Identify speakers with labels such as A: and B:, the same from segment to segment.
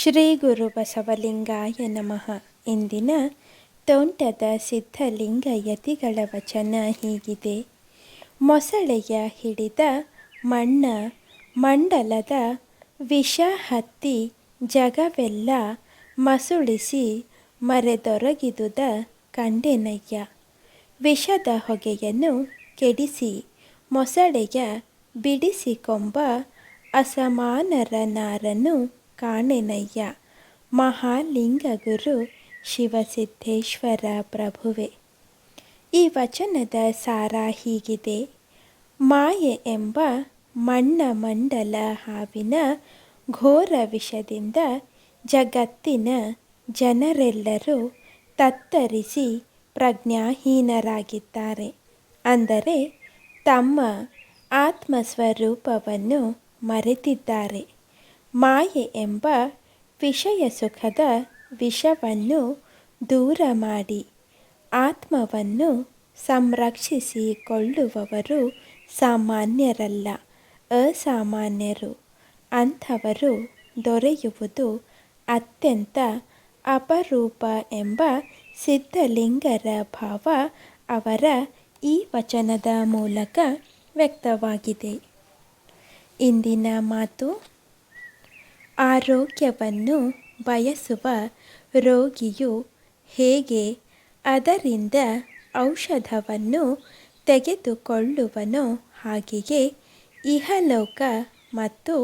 A: ಶ್ರೀ ಗುರು ಬಸವಲಿಂಗಾಯ ನಮಃ. ಇಂದಿನ ತೋಂಟದ ಸಿದ್ಧಲಿಂಗ ಯತಿಗಳ ವಚನ ಹೀಗಿದೆ. ಮೊಸಳೆಯ ಹಿಡಿದ ಮಣ್ಣ, ಮಂಡಲದ ವಿಷ ಹತ್ತಿ ಜಗವೆಲ್ಲ ಮಸುಳಿಸಿ ಮರೆದೊರಗಿದುದ ಕಂಡೆನಯ್ಯ. ವಿಷದ ಹೊಗೆಯನ್ನು ಕೆಡಿಸಿ ಮೊಸಳೆಯ ಬಿಡಿಸಿಕೊಂಬ ಅಸಮಾನರ ನಾರನ್ನು ಕಾಣೆನಯ್ಯ. ಮಹಾಲಿಂಗಗುರು ಶಿವಸಿದ್ದೇಶ್ವರ ಪ್ರಭುವೆ. ಈ ವಚನದ ಸಾರ ಹೀಗಿದೆ. ಮಾಯೆ ಎಂಬ ಮಣ್ಣ ಮಂಡಲ ಹಾವಿನ ಘೋರ ವಿಷದಿಂದ ಜಗತ್ತಿನ ಜನರೆಲ್ಲರೂ ತತ್ತರಿಸಿ ಪ್ರಜ್ಞಾಹೀನರಾಗಿದ್ದಾರೆ. ಅಂದರೆ ತಮ್ಮ ಆತ್ಮಸ್ವರೂಪವನ್ನು ಮರೆತಿದ್ದಾರೆ. ಮಾಯೆ ಎಂಬ ವಿಷಯ ಸುಖದ ವಿಷವನ್ನು ದೂರ ಮಾಡಿ ಆತ್ಮವನ್ನು ಸಂರಕ್ಷಿಸಿಕೊಳ್ಳುವವರು ಸಾಮಾನ್ಯರಲ್ಲ, ಅಸಾಮಾನ್ಯರು. ಅಂಥವರು ದೊರೆಯುವುದು ಅತ್ಯಂತ ಅಪರೂಪ ಎಂಬ ಸಿದ್ಧಲಿಂಗರ ಭಾವ ಅವರ ಈ ವಚನದ ಮೂಲಕ ವ್ಯಕ್ತವಾಗಿದೆ. ಇಂದಿನ ಮಾತು ಆರೋಗ್ಯವನ್ನು ಬಯಸುವ ರೋಗಿಯು ಹೇಗೆ ಅದರಿಂದ ಔಷಧವನ್ನು ತೆಗೆದುಕೊಳ್ಳುವನೋ ಹಾಗೆಯೇ ಇಹಲೋಕ ಮತ್ತು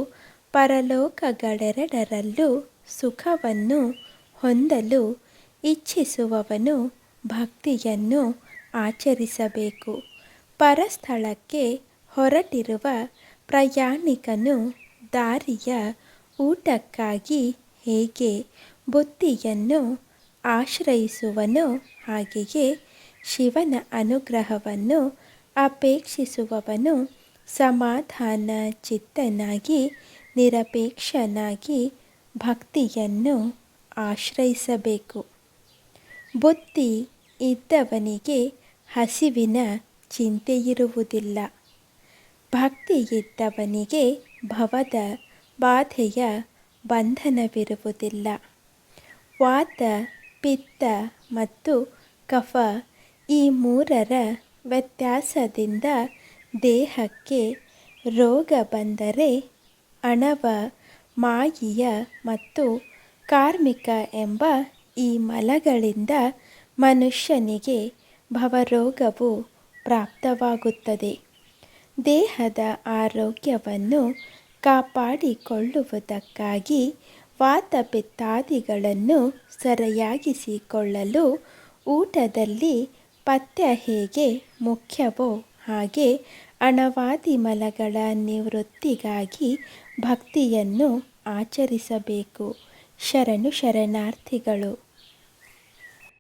A: ಪರಲೋಕಗಳೆರಡರಲ್ಲೂ ಸುಖವನ್ನು ಹೊಂದಲು ಇಚ್ಛಿಸುವವನು ಭಕ್ತಿಯನ್ನು ಆಚರಿಸಬೇಕು. ಪರಸ್ಥಳಕ್ಕೆ ಹೊರಟಿರುವ ಪ್ರಯಾಣಿಕನು ದಾರಿಯ ಊಟಕ್ಕಾಗಿ ಹೇಗೆ ಬುತ್ತಿಯನ್ನು ಆಶ್ರಯಿಸುವನೋ ಹಾಗೆಯೇ ಶಿವನ ಅನುಗ್ರಹವನ್ನು ಅಪೇಕ್ಷಿಸುವವನು ಸಮಾಧಾನ ಚಿತ್ತನಾಗಿ, ನಿರಪೇಕ್ಷನಾಗಿ ಭಕ್ತಿಯನ್ನು ಆಶ್ರಯಿಸಬೇಕು. ಬುತ್ತಿ ಇದ್ದವನಿಗೆ ಹಸಿವಿನ ಚಿಂತೆಯಿರುವುದಿಲ್ಲ. ಭಕ್ತಿ ಇದ್ದವನಿಗೆ ಭವದ ಬಾಧೆಯ ಬಂಧನವಿರುವುದಿಲ್ಲ. ವಾತ ಪಿತ್ತ ಮತ್ತು ಕಫ ಈ ಮೂರರ ವ್ಯತ್ಯಾಸದಿಂದ ದೇಹಕ್ಕೆ ರೋಗ ಬಂದರೆ ಅಣವ, ಮಾಯಿಯ ಮತ್ತು ಕಾರ್ಮಿಕ ಎಂಬ ಈ ಮಲಗಳಿಂದ ಮನುಷ್ಯನಿಗೆ ಭವರೋಗವು ಪ್ರಾಪ್ತವಾಗುತ್ತದೆ. ದೇಹದ ಆರೋಗ್ಯವನ್ನು ಕಾಪಾಡಿಕೊಳ್ಳುವುದಕ್ಕಾಗಿ ವಾತಪಿತ್ತಾದಿಗಳನ್ನು ಸರಿಯಾಗಿಸಿಕೊಳ್ಳಲು ಊಟದಲ್ಲಿ ಪಥ್ಯ ಹೇಗೆ ಮುಖ್ಯವೋ ಹಾಗೆ ಅಣವಾದಿ ಮಲಗಳ ನಿವೃತ್ತಿಗಾಗಿ ಭಕ್ತಿಯನ್ನು ಆಚರಿಸಬೇಕು. ಶರಣು ಶರಣಾರ್ಥಿಗಳು